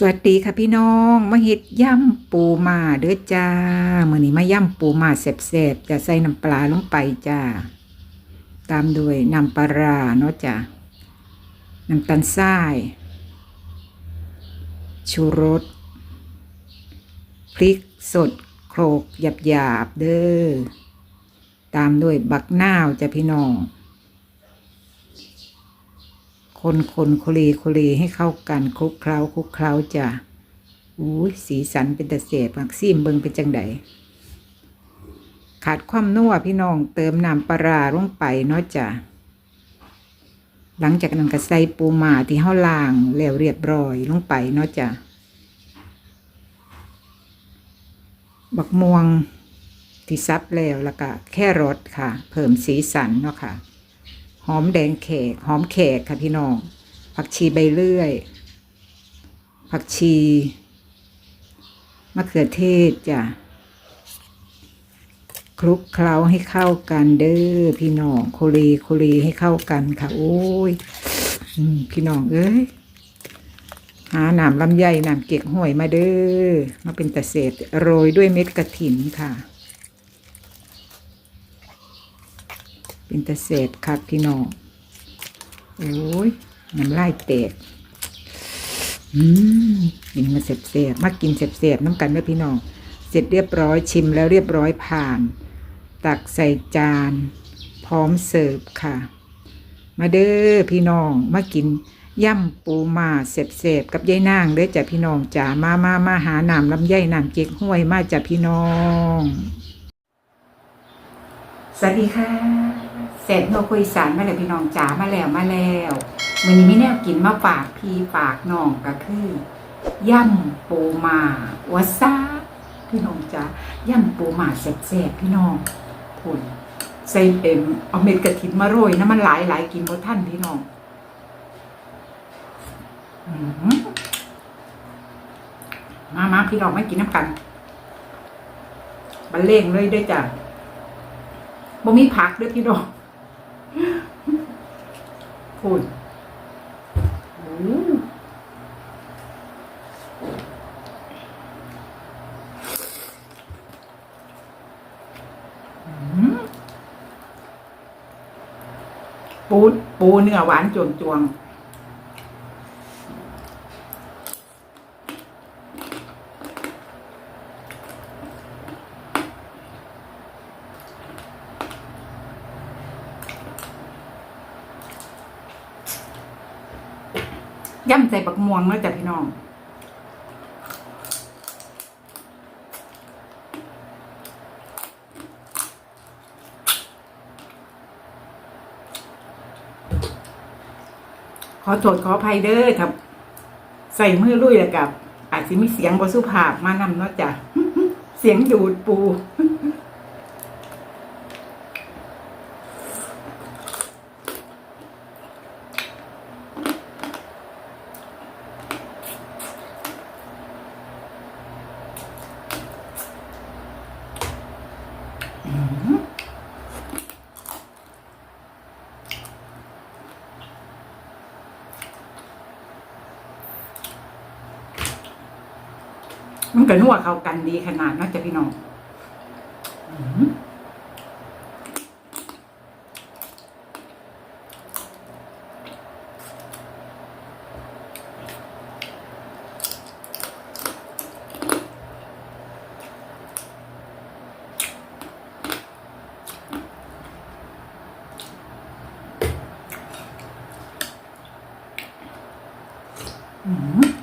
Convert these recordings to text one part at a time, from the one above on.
สวัสดีค่ะพี่น้องมาเฮ็ดย่ำปูมาเด้อจ้ามื้อนี้มาย่ำปูมาแซ่บๆจะใส่น้ำปลาลงไปจ้าตามด้วยน้ำปลาร้าเนาะจ้าน้ำตาลทรายชูรสพริกสดโครกหยาบๆเด้อตามด้วยบักนาวจ้ะพี่น้อง คนคนโคลีโคลีให้เข้ากันคลุกเคล้าคลุกเคล้าจ้ะอุ้สีสันเป็นตะเสบมักซิมเบิงเป็นจังไดขาดความนัวพี่น้องเติมน้ำปลาราลงไปเนาะจ้ะหลังจากนั้นก็ใส่ปูมาที่เฮาล้างแล้วเรียบร้อยลงไปเนาะจ้ะบักม่วงที่ซับแล้วแล้วก็แค่รสค่ะ เพิ่มสีสันเนาะค่ะ หอมแดงแขก หอมแขกค่ะพี่น้อง ผักชีใบเลื่อย ผักชี มะเขือเทศจ้ะ คลุกเคล้าให้เข้ากันเด้อพี่น้องโคลีโคลีให้เข้ากันค่ะ โอ้ยพี่น้องเอ้ยหาหนามลำไยหนามเก๊กห้วยมาเด้อมาเป็นตะเศษโรยด้วยเม็ดกระถินค่ะ เป็นตะเศษครับพี่น้องโอ้ยน้ำลายแตกอืมกินมาเสบๆมากินเสบๆน้ำกันเด้อพี่น้อง เสร็จเรียบร้อยชิมแล้วเรียบร้อยผ่าน ตักใส่จาน พร้อมเสิร์ฟค่ะ มาเด้อพี่น้องมากินย่ำปูมาเสบๆกับยายนางเด้อจ้ะพี่น้องจ๋ามามามาหาน้ำลำไยน้ำเก๊กห้วยมาจ้ะพี่น้อง สวัสดีค่ะเสร็จโนคุยสารมาแล้วพี่น้องจ๋ามาแล้วมาแล้ววันนี้ไม่แนวกินมาฝากพี่ฝากน้องก็คือย่ำปูมาวาซาพี่น้องจ๋าย่ำปูมาแซ่บๆพี่น้องคุณใส่เอ็มเอาเม็ดกระถินมาโรยน้ำมันหลายหลายๆกินบ่ท่านพี่น้องมามาพี่น้องไม่กินน้ำกันบันเลงเลยเด้วยจ้ะ บ่มีผักเด้วยพี่น้องพูดอ้อืมปูปูเนื้อหวานจวงจวง ย่ำใส่บักม่วงแล้วจ้ะพี่น้องขอโทษขออภัยเด้อครับ ใส่มือลุยแล้วกับ อาจจะมีเสียงบสุภาพมานำเนาะจ้ะ เสียงดูดปู มันก็นัวเข้ากันดีขนาดนาะจ้ะพี่น้องอืม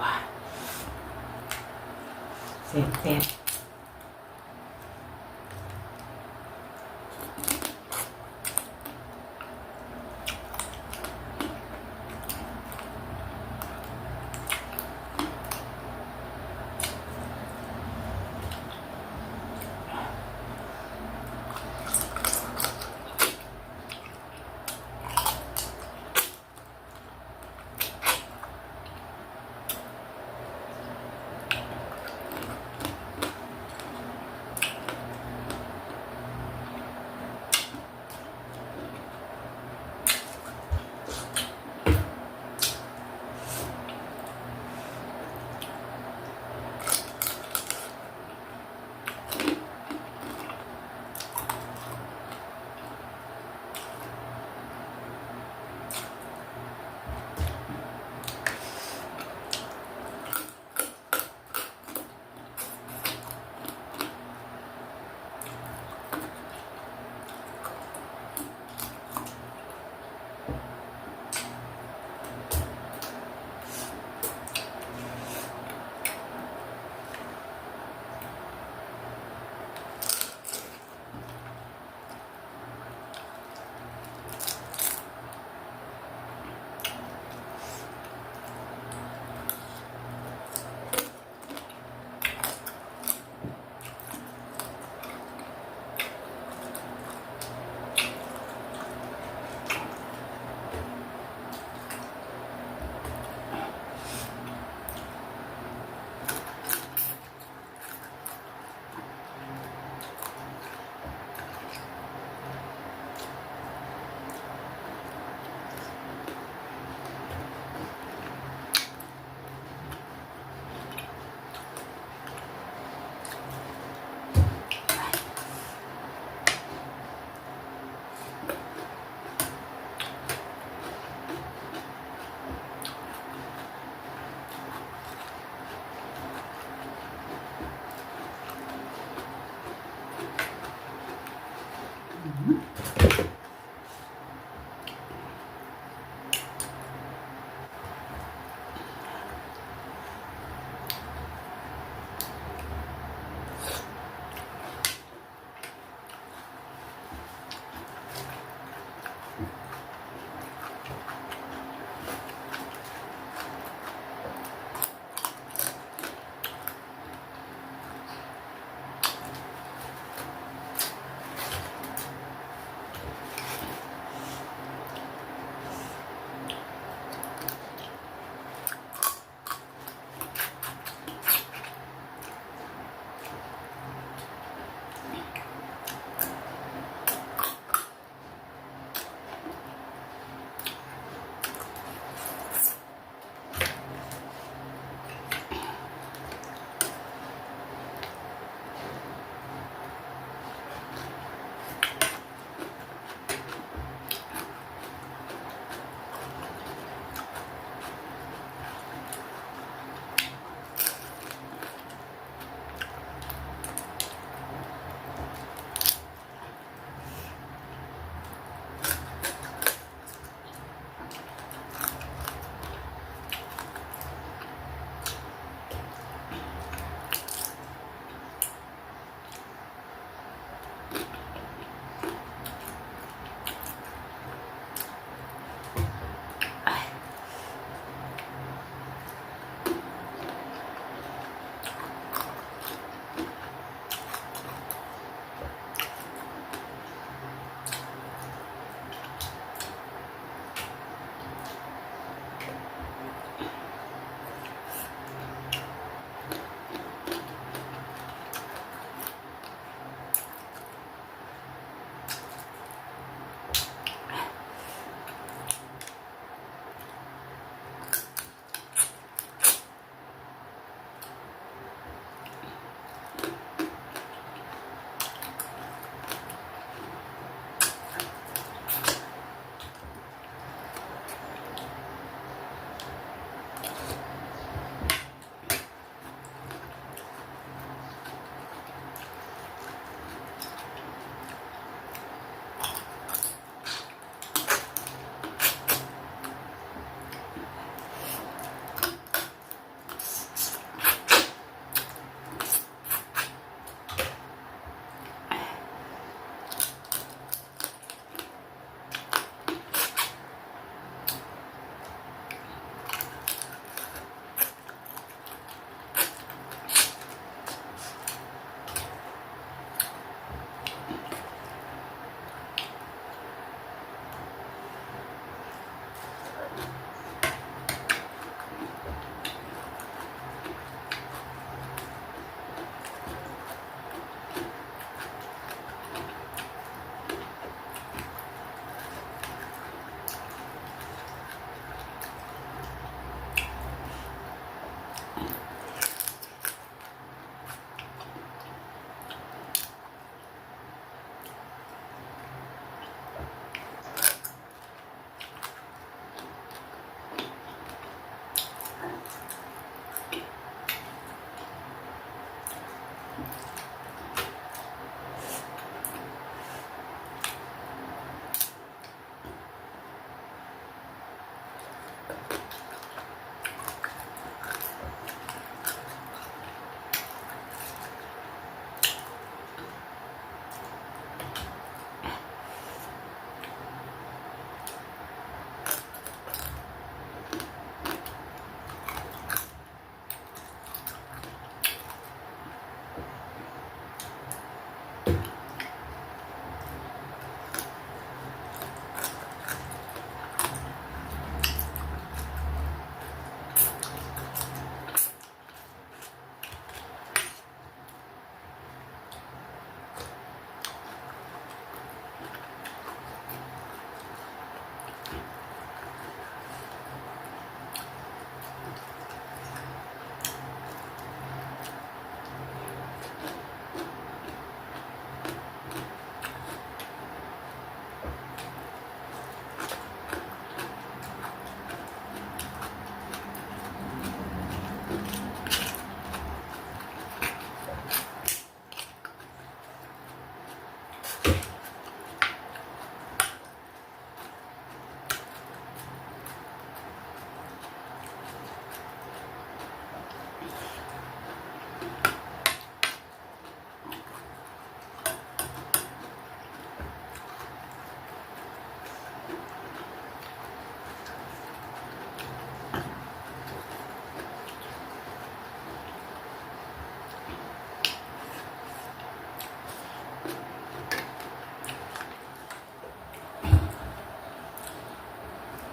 わ先生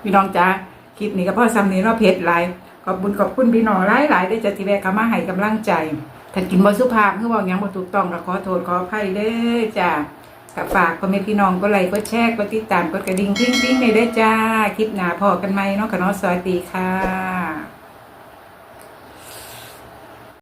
พี่น้องจ้าคลิปนี้ก็พ่อซ้ำนี้เนาะเพจไลฟ์ขอบคุญขอบคุณพี่น้องหลายหลายได้จะที่แวะเข้ามาให้กำลังใจถ้ากินบ่สุภาพคือเว่าหยังบ่ถูกต้องก็ขอโทษขออภัยเด้อจ้ากับฝากพ่อแม่พี่น้องก็ไลค์ก็แชร์ก็ติดตามกดกระดิ่งกริ๊งๆในเด้อจ้าคลิปหน้าพอกันไหมเนาะค่ะเนาะสวัสดีค่ะ